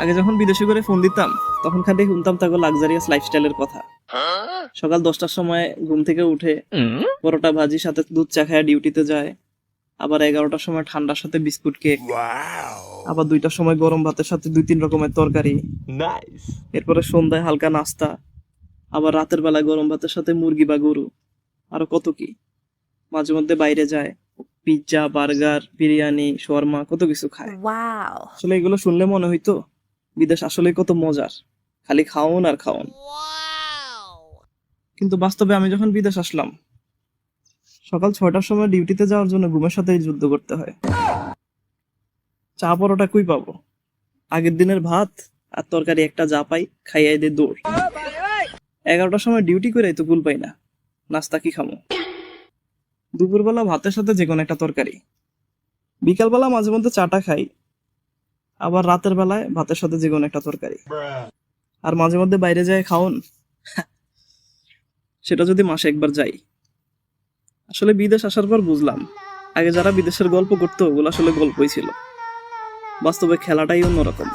আগে যখন বিদেশে করে ফোন দিতাম তখন খালি শুনতাম তাকে লাক্সারিয়াস লাইফস্টাইলের কথা। সকাল দশটার সময় ঘুম থেকে উঠে পরোটা ভাজি সাথে দুধ চা খায় ডিউটিতে যায়। আবার এগারোটার সময় ঠান্ডার সাথে বিস্কুট কেক। আবার দুইটার সময় গরম ভাতের সাথে দুই তিন রকমের তরকারি। এরপরে সন্ধ্যায় হালকা নাস্তা। আবার রাতের বেলায় গরম ভাতের সাথে মুরগি বা গরু। আরও কত কি? মাঝে মধ্যে বাইরে যায়। পিৎজা বার্গার বিরিয়ানি শর্মা কত কিছু খায়. আসলে এগুলো শুনলে মনে হইতো বিদেশ আসলে কত মজার। খালি খাওন আর খাওন। কিন্তু বাস্তবে আমি যখন বিদেশ আসলাম, সকাল ছয়টার সময় ডিউটিতে যাওয়ার জন্য ঘুমের সাথে যুদ্ধ করতে হয়। চা পরোটা কুই পাবো? আগের দিনের ভাত আর তরকারি একটা যা পাই, খাইয়াই দে দৌড়। এগারোটার সময় ডিউটি করে তো কুল পাই না। নাস্তা কি খামো? দুপুরবেলা ভাতের সাথে যে কোনো একটা তরকারি। বিকালবেলা মাঝে মধ্যে চাটা খাই আবার রাতের বেলায় ভাতের সাথে যে কোনো একটা তরকারি। আর মাঝে মধ্যে বাইরে যায় খাওন। সেটা যদি মাসে একবার যাই। আসলে বিদেশ আসার পর বুঝলাম, আগে যারা বিদেশের গল্প করতো, ওগুলো আসলে গল্পই ছিল। বাস্তবে খেলাটাই অন্যরকম।